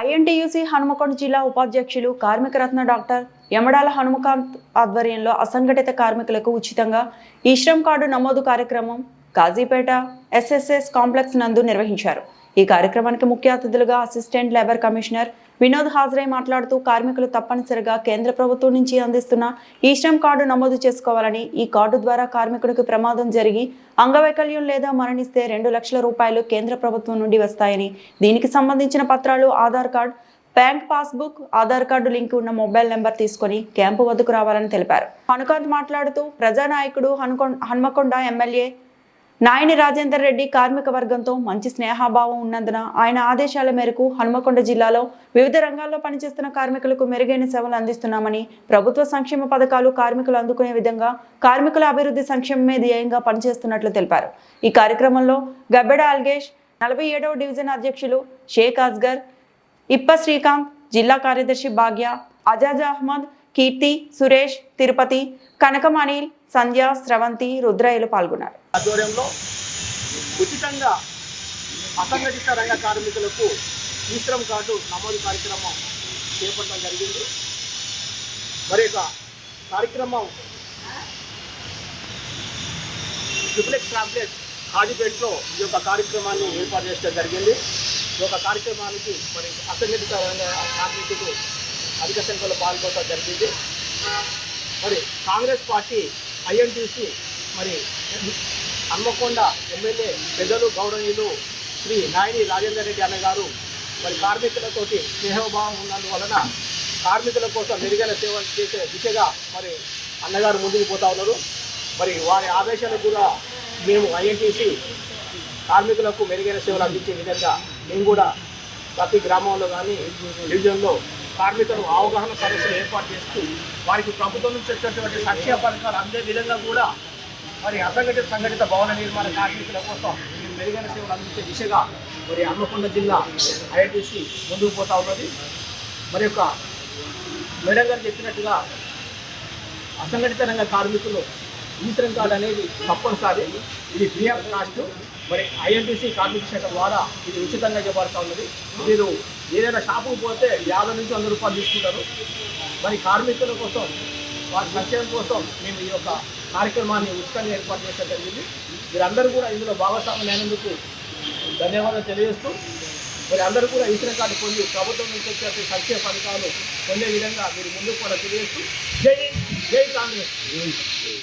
INTUC Hanumakonda జిల్లా ఉపాధ్యక్షులు కార్మిక రత్న డాక్టర్ యమడాల హనుమకాంత్ ఆధ్వర్యంలో అసంఘటిత కార్మికులకు ఉచితంగా ఈ శ్రమ్ కార్డు నమోదు కార్యక్రమం కాజీపేట ఎస్ఎస్ఎస్ కాంప్లెక్స్ నందు నిర్వహించారు. ఈ కార్యక్రమానికి ముఖ్య అతిథులుగా అసిస్టెంట్ లేబర్ కమిషనర్ వినోద్ హాజరై మాట్లాడుతూ కార్మికులు తప్పనిసరిగా కేంద్ర ప్రభుత్వం నుంచి అందిస్తున్న ఈ శ్రమ్ కార్డు నమోదు చేసుకోవాలని ఈ కార్డు ద్వారా కార్మికుడికి ప్రమాదం జరిగి అంగవైకల్యం లేదా మరణిస్తే రెండు లక్షల రూపాయలు కేంద్ర ప్రభుత్వం నుండి వస్తాయని. దీనికి సంబంధించిన పత్రాలు Aadhaar card bank passbook Aadhaar card link ఉన్న మొబైల్ నెంబర్ తీసుకొని క్యాంపు వద్దకు రావాలని తెలిపారు. హనుకాంత్ మాట్లాడుతూ ప్రజానాయకుడు హనుకొండ హన్మకొండ ఎమ్మెల్యే నాయని రాజేందర్ రెడ్డి కార్మిక వర్గంతో మంచి స్నేహాభావం ఉన్నందున ఆయన ఆదేశాల మేరకు హనుమకొండ జిల్లాలో వివిధ రంగాల్లో పనిచేస్తున్న కార్మికులకు మెరుగైన సేవలు అందిస్తున్నామని ప్రభుత్వ సంక్షేమ పథకాలు కార్మికులు అందుకునే విధంగా కార్మికుల అభివృద్ధి సంక్షేమమే ధ్యేయంగా పనిచేస్తున్నట్లు తెలిపారు. ఈ కార్యక్రమంలో గబ్బెడ అల్గేష్ నలభై ఏడవ డివిజన్ అధ్యక్షులు షేక్ అస్గర్ ఇప్ప శ్రీకాంత్ జిల్లా కార్యదర్శి భాగ్య అజాజ్ అహ్మద్ కీర్తి సురేష్ తిరుపతి కనకం సంధ్య స్రవంతి రుద్రయ్యలు పాల్గొన్నారు. ఆధ్వర్యంలో ఉచితంగా అసంఘటిత రంగ కార్మికులకు ఈశ్రమ్ కార్డు నమోదు కార్యక్రమం చేపట్టడం జరిగింది. మరి కార్యక్రమం ట్రిప్లెక్స్ ట్రాప్లెట్ హాజీపేటలో ఈ యొక్క కార్యక్రమాన్ని ఏర్పాటు చేయడం జరిగింది. ఈ యొక్క కార్యక్రమానికి మరి అసంఘటిత రంగ కార్మికులు అధిక సంఖ్యలో పాల్గొనడం జరిగింది. మరి కాంగ్రెస్ పార్టీ ఐఎన్టీసీ మరి హన్మకొండ ఎమ్మెల్యే పెద్దలు గౌరవనీయులు శ్రీ నాయని రాజేందర్ రెడ్డి అన్నగారు మరి కార్మికులతోటి స్నేహభావం ఉన్నందువలన కార్మికుల కోసం మెరుగైన సేవలు చేసే దిశగా మరి అన్నగారు ముందుకు పోతా ఉన్నారు. మరి వారి ఆదేశాలకు కూడా మేము ఐఎన్టీసీ కార్మికులకు మెరుగైన సేవలు అందించే విధంగా మేము కూడా ప్రతి గ్రామంలో కానీ డివిజన్లో కార్మికులు అవగాహన సదస్సులు ఏర్పాటు చేస్తూ వారికి ప్రభుత్వం నుంచి వచ్చేటువంటి సంక్షేమ పథకాలు అందే విధంగా కూడా మరి అసంఘటిత సంఘటిత భవన నిర్మాణ కార్మికుల కోసం మెరుగైన సేవలు అందించే దిశగా మరి హన్మకొండ జిల్లా ఐఐటిసి ముందుకు పోతా ఉన్నది. మరి యొక్క మేడం గారు చెప్పినట్టుగా అసంఘటిత రంగ కార్మికులు ఈశ్వరం కార్డు అనేది తప్పనిసరి. ఇది ఫ్రీ ఆఫ్ కాస్ట్ మరి ఐఎన్టీసీ కార్మిక శాఖ ద్వారా ఇది ఉచితంగా ఇవ్వబడతా ఉన్నది. మీరు ఏదైనా షాపుకు పోతే యాభై నుంచి వంద రూపాయలు తీసుకుంటారు. మరి కార్మికుల కోసం వారి సంక్షేమం కోసం మేము ఈ యొక్క కార్యక్రమాన్ని ఉచితంగా ఏర్పాటు చేయడం జరిగింది. మీరందరూ కూడా ఇందులో భాగస్వామ్యం అయినందుకు ధన్యవాదాలు తెలియజేస్తూ మరి అందరూ కూడా ఈశ్వర కార్డు పొంది ప్రభుత్వం నుంచి వచ్చే సంక్షేమ పథకాలు పొందే విధంగా మీరు ముందుకు కూడా తెలియజేస్తూ జై జై కాంగ్రెస్.